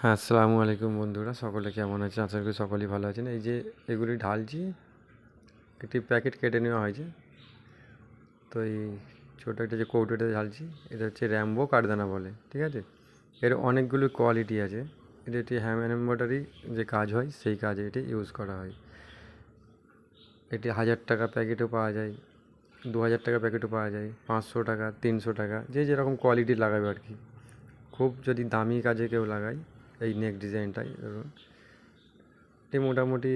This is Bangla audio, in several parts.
হ্যাঁ আসসালামু আলাইকুম বন্ধুরা। সকলে কেমন আছেন? আশা করি সকলেই ভালো আছেন। এই যে এগুলি ঢালছি, একটি প্যাকেট কেটে নেওয়া হয়েছে। তো এই ছোটো একটা যে কৌটোটা ঢালছি, এটা হচ্ছে র্যাম্বো কারদানা বলে, ঠিক আছে? এর অনেকগুলো কোয়ালিটি আছে। এটা একটি হ্যাম এম্ব্রয়ডারি যে কাজ হয়, সেই কাজে এটি ইউজ করা হয়। এটি হাজার টাকা প্যাকেটও পাওয়া যায়, দু হাজার টাকা প্যাকেটও পাওয়া যায়, পাঁচশো টাকা, তিনশো টাকা, যে যেরকম কোয়ালিটি লাগাবে আর কি। খুব যদি দামি কাজে কেউ লাগায় এই নেক ডিজাইনটাই এটি মোটামুটি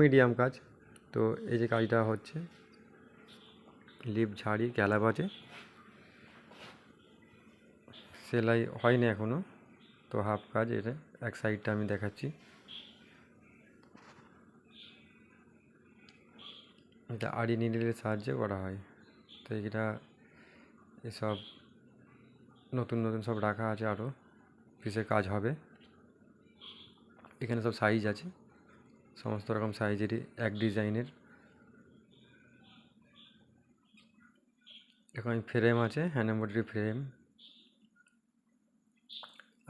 মিডিয়াম কাজ। তো এই যে কাজটা হচ্ছে লিপ ঝাড়ি ক্যালাপ আছে। সেলাই হয়নি এখনও তো হাফ কাজ, এটা এক সাইডটা আমি দেখাচ্ছি। এটা আড়ি নিডলের সাহায্যে করা হয়। তো এটা এসব নতুন নতুন সব রাখা আছে আরও পিসে কাজ হবে। এখানে সব সাইজ আছে। সমস্ত রকম সাইজেরই এক ডিজাইনের এখন ফ্রেম আছে হ্যান্ড এম্ব্রয়ডারি ফ্রেম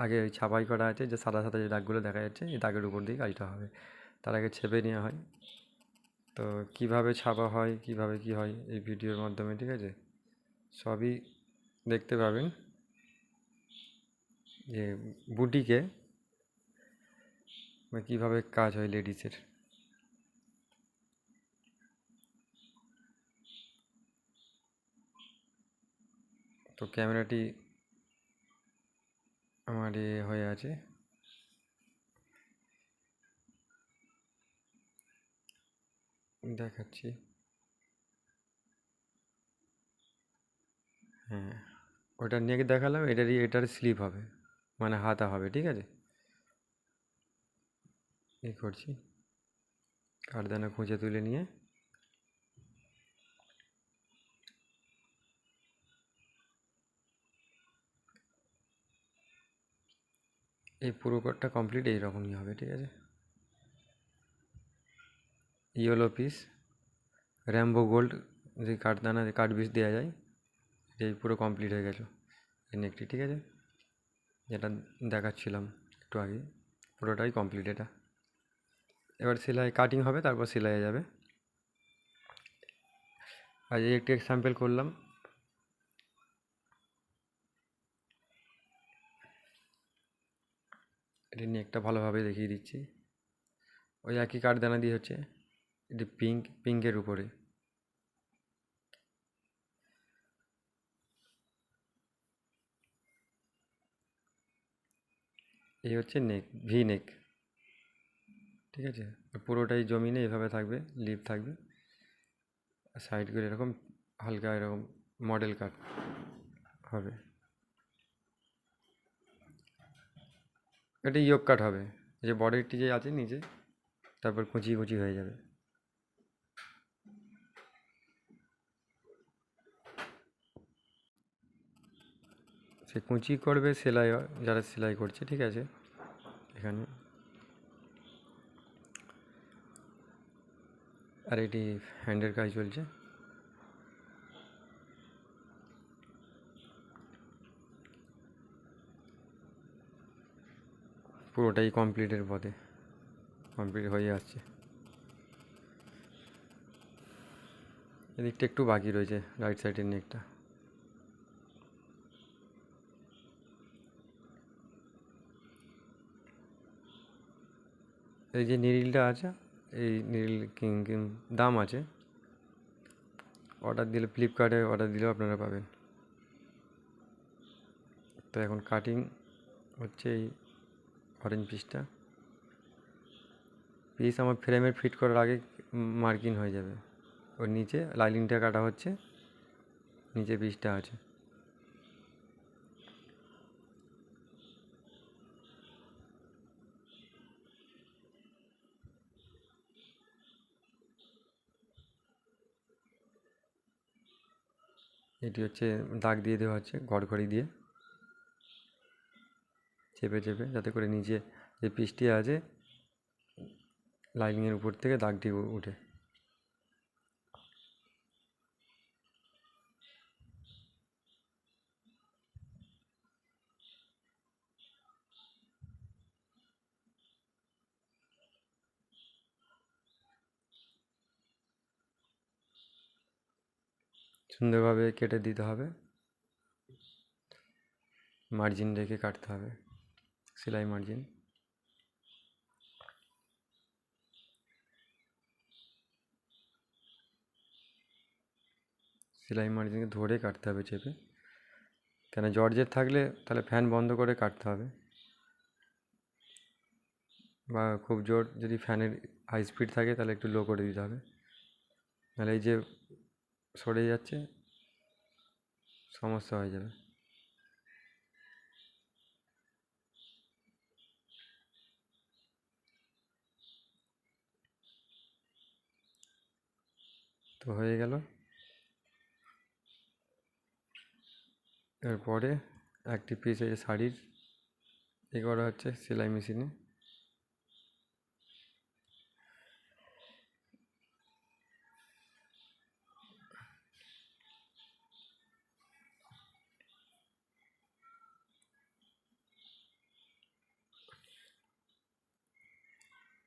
আগে ওই ছাপাই করা আছে, যে সাদা সাদা যে দাগগুলো দেখা যাচ্ছে, এই দাগের উপর দিয়ে কাজটা হবে। তার আগে ছেপে নেওয়া হয়। তো কীভাবে ছাপা হয়, কীভাবে কি হয়, এই ভিডিওর মাধ্যমে, ঠিক আছে? সবই দেখতে পাবেন। যে বুটিকে বা কীভাবে কাজ হয় লেডিসের? তো ক্যামেরাটি আমার এ হয়ে আছে। দেখাচ্ছি। হ্যাঁ ওটা নেক দেখালাম, এটারই, এটার স্লিপ হবে মানে হাতা হবে, ঠিক আছে? এই করছি। কাঠদানা খুঁজে তুলে নিয়ে। এই পুরো কোটটা কমপ্লিট এইরকমই হবে, ঠিক আছে? ইয়েলো পিস র্যাম্বো গোল্ড যে কাঠদানা কাঠ পিস দেওয়া যায় এই পুরো কমপ্লিট হয়ে গেছে, এই নেকটি ঠিক আছে? যেটা দেখাচ্ছিলাম একটু আগে, পুরোটাই কমপ্লিট এটা। এবার সেলাই কাটিং হবে, তারপর সেলাই যাবে। আর এই একটি এক্সাম্পল করলাম। এটি নেকটা ভালোভাবে দেখিয়ে দিচ্ছি। ওই একই কাঠদানা দিয়ে হচ্ছে, এটি পিঙ্ক পিঙ্কের উপরে। এই হচ্ছে নেক ভি নেক ঠিক আছে? পুরোটাই জমিনে এভাবে থাকবে লিপ থাকবে। আর সাইডগুলো এরকম হালকা এরকম মডেল কাট হবে। এটা ইয়োগ কাট হবে। যে বডিটি যে আছে নিচে, তারপর কুচি কুচি হয়ে যাবে। সে কুচি করবে সেলাই, যারা সেলাই করছে, ঠিক আছে? এখানে। আর এটি হ্যান্ডের কাজ চলছে। পুরোটাই কমপ্লিটের পথে, কমপ্লিট হয়ে আসছে এদিকটা একটু বাকি রয়েছে রাইট সাইডের নেকটা এই যে নিরিলটা আছে এই নিরিল দাম আছে। অর্ডার দিলে ফ্লিপকার্টে অর্ডার দিলেও আপনারা পাবেন। তো এখন কাটিং হচ্ছে এই অরেঞ্জ পিসটা পিস আমার ফ্রেমে ফিট করার আগে মার্কিং হয়ে যাবে। ওর নিচে লাইনিংটা কাটা হচ্ছে। নিচে পিসটা আছে। এটি হচ্ছে দাগ দিয়ে দেওয়া হচ্ছে, ঘড়ঘড়ি দিয়ে। চেপে চেপে, যাতে করে নিচে যে পিসটি আছে, লাইনিংয়ের উপর থেকে দাগটি উঠে। সুন্দরভাবে কেটে দিতে হবে। মার্জিন রেখে কাটতে হবে। সেলাই মার্জিন সেলাই মার্জিনকে ধরে কাটতে হবে চেপে। কেন জর্জেট থাকলে তাহলে ফ্যান বন্ধ করে কাটতে হবে। বা খুব জোর যদি ফ্যানের হাই স্পিড থাকে তাহলে একটু লো করে দিতে হবে। নাহলে এই যে সরে যাচ্ছে, সমস্যা হয়ে যাবে। তো হয়ে গেল। এরপরে একটি পিস এই শাড়ির এ করা হচ্ছে সেলাই মেশিনে।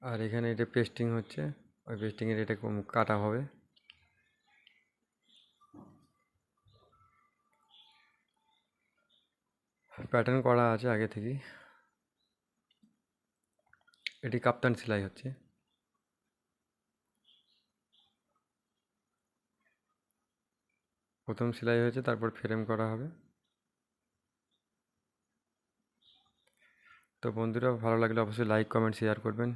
আর এখানে এটা পেস্টিং হচ্ছে। ওই পেস্টিংয়ের এটা কাটা হবে। প্যাটার্ন করা আছে আগে থেকেই। এটি কাপ্তান সেলাই হচ্ছে। প্রথম সেলাই হয়েছে, তারপর ফ্রেম করা হবে। তো বন্ধুরা, ভালো লাগলে অবশ্যই লাইক কমেন্ট শেয়ার করবেন।